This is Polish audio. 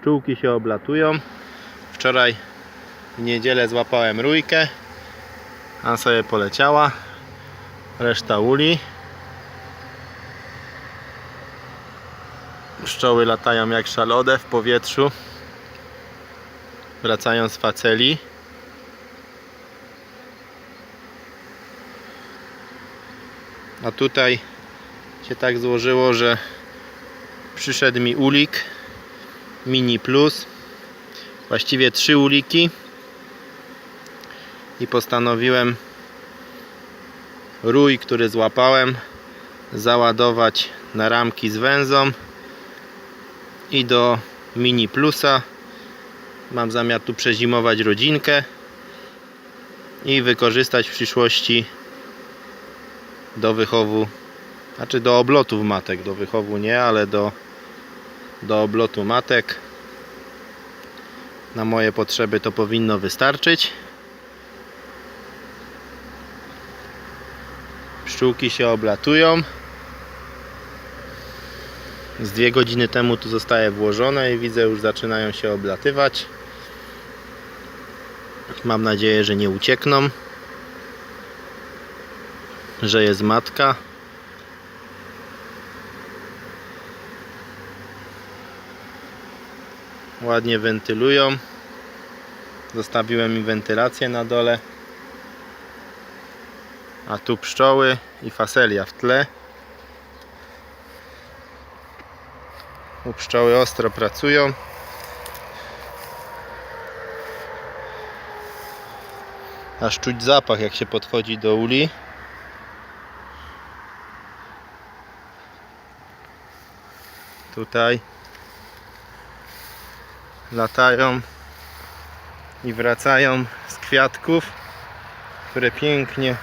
Pszczółki się oblatują. Wczoraj w niedzielę złapałem rójkę. A sobie poleciała. Reszta uli. Pszczoły latają jak szalone w powietrzu. Wracają z faceli. A tutaj się tak złożyło, że przyszedł mi ulik Mini Plus. Właściwie trzy uliki. I postanowiłem rój, który złapałem, załadować na ramki z węzą i do Mini Plusa. Mam zamiar tu przezimować rodzinkę i wykorzystać w przyszłości do wychowu, znaczy do oblotów matek, do wychowu nie, ale do, do oblotu matek. Na moje potrzeby to powinno wystarczyć. Pszczółki się oblatują. Z dwie godziny temu tu zostaje włożone i widzę już zaczynają się oblatywać. Mam nadzieję, że nie uciekną. Że jest matka. Ładnie wentylują. Zostawiłem im wentylację na dole. A tu pszczoły i faselia w tle. U pszczoły ostro pracują. Aż czuć zapach jak się podchodzi do uli. Tutaj latają i wracają z kwiatków, które pięknie